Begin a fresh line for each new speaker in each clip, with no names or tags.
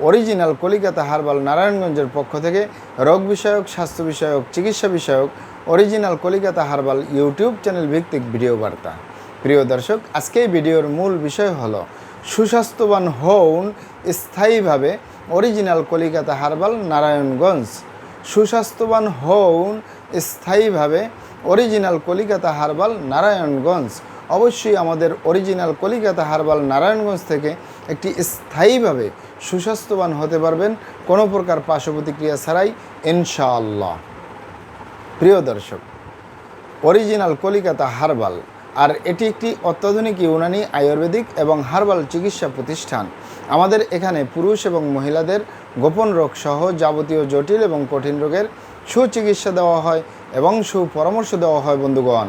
Original Kolikata herbal নারায়ণগঞ্জের পক্ষ থেকে রোগ বিষয়ক, স্বাস্থ্য বিষয়ক, চিকিৎসা বিষয়ক, original Kolikata herbal YouTube channel ভিত্তিক ভিডিও বার্তা। প্রিয় দর্শক, আজকে এই ভিডিওর মূল বিষয় হলো, সুস্বাস্থ্যবান হউন স্থায়ীভাবে অরিজিনাল কলিকাতা হারবাল নারায়ণগঞ্জ। সুস্বাস্থ্যবান হউন স্থায়ীভাবে অরিজিনাল কলিকাতা হারবাল নারায়ণগঞ্জ। অবশ্যই আমাদের অরিজিনাল কলিকাতা হারবাল নারায়ণগঞ্জ থেকে একটি স্থায়ীভাবে সুস্বাস্থ্যবান হতে পারবেন, কোনো প্রকার পার্শ্ব প্রতিক্রিয়া ছাড়াই, ইনশাআল্লাহ। প্রিয় দর্শক অরিজিনাল কলিকাতা হারবাল, আর এটি একটি অত্যাধুনিক ইউনানি আয়ুর্বেদিক এবং হার্বাল চিকিৎসা প্রতিষ্ঠান। আমাদের এখানে পুরুষ এবং মহিলাদের গোপন রোগ সহ যাবতীয় জটিল এবং কঠিন রোগের সুচিকিৎসা দেওয়া হয় এবং সুপরামর্শ দেওয়া হয় বন্ধুগণ।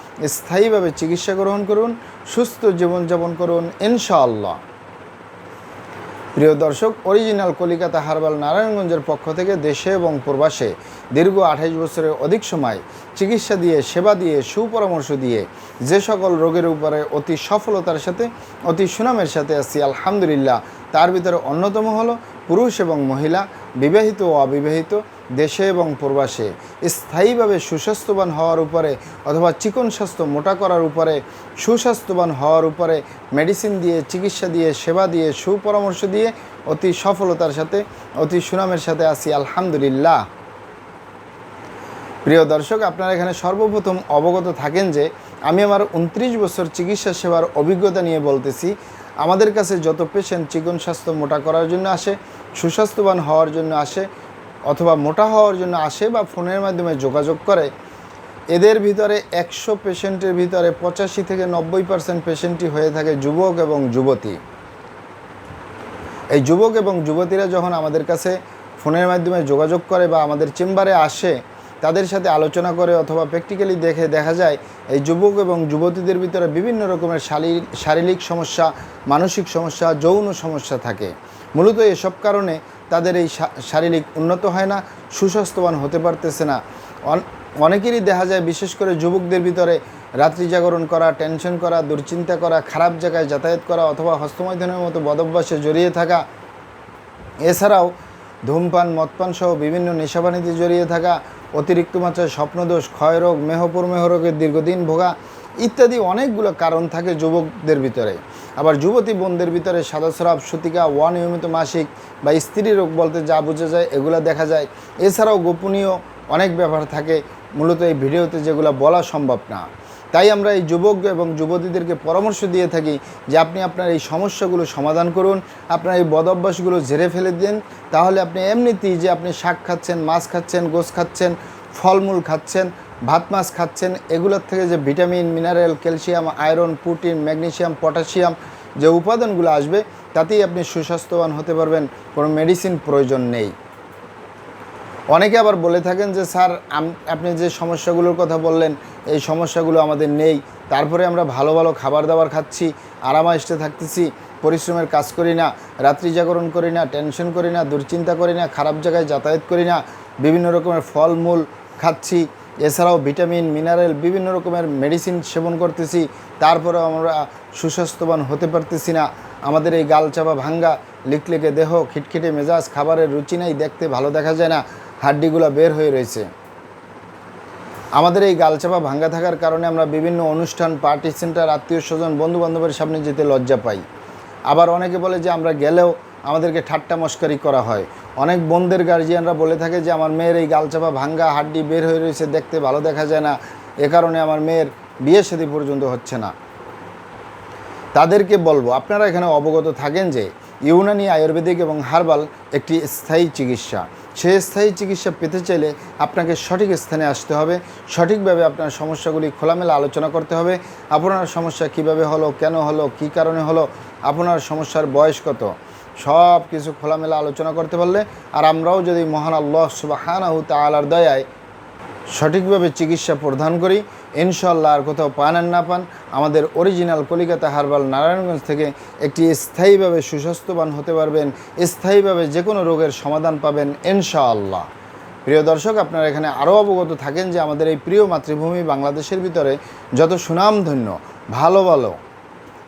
স্থায়ীভাবে চিকিৎসা গ্রহণ করুন, সুস্থ জীবনযাপন করুন, ইনশাআল্লাহ। প্রিয় দর্শক, অরিজিনাল কলিকাতা হারবাল নারায়ণগঞ্জের পক্ষ থেকে দেশে এবং প্রবাসে দীর্ঘ আঠাইশ বছরের অধিক সময় চিকিৎসা দিয়ে, সেবা দিয়ে, সুপরামর্শ দিয়ে যে সকল রোগের উপরে অতি সফলতার সাথে, অতি সুনামের সাথে আসছি আলহামদুলিল্লাহ। তার ভিতরে অন্যতম হলো পুরুষ এবং মহিলা, বিবাহিত ও অবিবাহিত, দেশে এবং প্রবাসে। স্থায়ীভাবে সুস্বাস্থ্যবান হওয়ার উপরে অথবা চিকন স্বাস্থ্য মোটা করার উপরে, সুস্বাস্থ্যবান হওয়ার উপরে মেডিসিন দিয়ে, চিকিৎসা দিয়ে, সেবা দিয়ে, সুপরামর্শ দিয়ে অতি সফলতার সাথে, অতি সুনামের সাথে আসি আলহামদুলিল্লাহ। প্রিয় দর্শক, আপনারা এখানে সর্বপ্রথম অবগত থাকেন যে, আমি আমার উনত্রিশ বছর চিকিৎসা সেবার অভিজ্ঞতা নিয়ে বলতেছি। আমাদের কাছে যত পেশেন্ট চিকন স্বাস্থ্য মোটা করার জন্য আসে, সুস্বাস্থ্যবান হওয়ার জন্য আসে, অথবা মোটা হওয়ার জন্য আসে বা ফোনের মাধ্যমে যোগাযোগ করে, এদের ভিতরে একশো পেশেন্টের ভিতরে পঁচাশি থেকে নব্বই পার্সেন্ট পেশেন্টই হয়ে থাকে যুবক এবং যুবতী। এই যুবক এবং যুবতীরা যখন আমাদের কাছে ফোনের মাধ্যমে যোগাযোগ করে বা আমাদের চেম্বারে আসে তাদের সাথে আলোচনা করে অথবা প্র্যাকটিক্যালি দেখে দেখা যায়, এই যুবক এবং যুবতীদের ভিতরে বিভিন্ন রকমের শারীর শারীরিক সমস্যা, মানসিক সমস্যা, যৌন সমস্যা থাকে। মূলত এসব কারণে তাদের এই শারীরিক উন্নত হয় না, সুস্বাস্থ্যবান হতে পারতেছে না। অন- অনেকেরই দেখা যায়, বিশেষ করে যুবকদের ভিতরে রাত্রি জাগরণ করা টেনশন করা, দুশ্চিন্তা করা, খারাপ জায়গায় যাতায়াত করা অথবা হস্তমৈথনের মতো বদভ্যাসে জড়িয়ে থাকা। এছাড়াও ধূমপান, মদপান সহ বিভিন্ন নেশাবানিতে জড়িয়ে থাকা অতিরিক্ত মাত্রায় স্বপ্নদোষ, ক্ষয়রোগ, মেহপুর মেহরোগের দীর্ঘদিন ভোগা ইত্যাদি অনেকগুলো কারণ থাকে যুবকদের ভিতরে। আবার যুবতী বোনদের ভিতরে সাদাস্রাব, সুতিকা, অনিয়মিত মাসিক বা স্ত্রী রোগ বলতে যা বোঝা যায় এগুলো দেখা যায়। এছাড়াও গোপনীয় অনেক ব্যাপার থাকে, মূলত এই ভিডিওতে যেগুলো বলা সম্ভব না। তাই আমরা এই যুবক এবং যুবতীদেরকে পরামর্শ দিয়ে থাকি যে আপনি আপনার এই সমস্যাগুলো সমাধান করুন, আপনার এই বদ অভ্যাসগুলো ঝেড়ে ফেলে দিন। তাহলে আপনি এমনিতেই যে আপনি শাক খাচ্ছেন, মাছ খাচ্ছেন, গোস খাচ্ছেন, ফলমূল খাচ্ছেন, ভাত মাছ খাচ্ছেন, এগুলোর থেকে যে vitamin, mineral, calcium, iron, protein, magnesium, potassium যে উপাদানগুলো আসবে, তাতেই আপনি সুস্বাস্থ্যবান হতে পারবেন, কোনো মেডিসিন প্রয়োজন নেই। অনেকে আবার বলে থাকেন যে, স্যার আপনি যে সমস্যাগুলোর কথা বললেন এই সমস্যাগুলো আমাদের নেই। তারপরে আমরা ভালো ভালো খাবার দাবার খাচ্ছি আরামাইস্টে থাকতেছি, পরিশ্রমের কাজ করি না, রাত্রি জাগরণ করি না, টেনশন করি না, দুশ্চিন্তা করি না, খারাপ জায়গায় যাতায়াত করি না, বিভিন্ন রকমের ফলমূল খাচ্ছি, এছাড়াও ভিটামিন, মিনারেল, বিভিন্ন রকমের মেডিসিন সেবন করতেছি, তারপরেও আমরা সুস্বাস্থ্যবান হতে পারতেছি না। আমাদের এই গাল চাপা ভাঙ্গা, লিকলিকে দেহ, খিটখিটে মেজাজ, খাবারের রুচি নাই, দেখতে ভালো দেখা যায় না, হাড্ডিগুলো বের হয়ে রয়েছে। আমাদের এই গালচাপা ভাঙ্গা থাকার কারণে আমরা বিভিন্ন অনুষ্ঠান পার্টি সেন্টার আত্মীয় স্বজন বন্ধু বান্ধবের সামনে যেতে লজ্জা পাই। আবার অনেকে বলে যে আমরা গেলেও আমাদেরকে ঠাট্টা মস্কারি করা হয়। অনেক বোনদের গার্জিয়ানরা বলে থাকে যে আমার মেয়ের এই গালচাপা ভাঙ্গা হাড্ডি বের হয়ে রয়েছে, দেখতে ভালো দেখা যায় না। এ কারণে আমার মেয়ের বিয়ে শাদী পর্যন্ত হচ্ছে না। তাদেরকে বলব, আপনারা এখানে অবগত থাকেন যে ইউনানি আয়ুর্বেদিক এবং হার্বাল একটি স্থায়ী চিকিৎসা। সেই স্থায়ী চিকিৎসা পেতে চাইলে আপনাকে সঠিক স্থানে আসতে হবে। সঠিকভাবে আপনার সমস্যাগুলি খোলামেলা আলোচনা করতে হবে। আপনার সমস্যা কীভাবে হলো, কেন হলো, কি কারণে হলো, আপনার সমস্যার বয়স কত? সব কিছু খোলামেলা আলোচনা করতে পারলে। আর আমরাও যদি মহান আল্লাহ সুবাহানাহু তালার দয়ায় সঠিকভাবে চিকিৎসা প্রদান করি। ইনশাল্লাহ আর কোথাও পান আর না পান, আমাদের অরিজিনাল কলিকাতা হারবাল নারায়ণগঞ্জ থেকে একটি স্থায়ীভাবে সুস্বাস্থ্যবান হতে পারবেন, স্থায়ীভাবে যে কোনো রোগের সমাধান পাবেন ইনশাআল্লাহ। প্রিয় দর্শক, আপনারা এখানে আরও অবগত থাকেন যে আমাদের এই প্রিয় মাতৃভূমি বাংলাদেশের ভিতরে যত সুনামধন্য, ভালো ভালো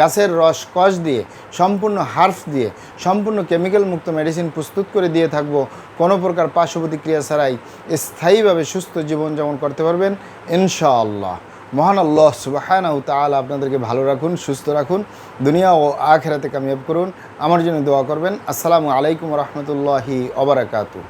গাছের রস কষ দিয়ে, সম্পূর্ণ হার্ফ দিয়ে, সম্পূর্ণ কেমিক্যাল মুক্ত মেডিসিন প্রস্তুত করে দিয়ে থাকব। কোনো প্রকার পার্শ্ব প্রতিক্রিয়া ছাড়াই স্থায়ীভাবে সুস্থ জীবনযাপন করতে পারবেন, ইনশাআল্লাহ। মহান আল্লাহ সুবাহানাউ তাআলা আপনাদেরকে ভালো রাখুন, সুস্থ রাখুন, দুনিয়া ও আখেরাতে কামিয়াব করুন। আমার জন্য দোয়া করবেন। আসসালামু আলাইকুম রহমতুল্লাহি অবরাকাতু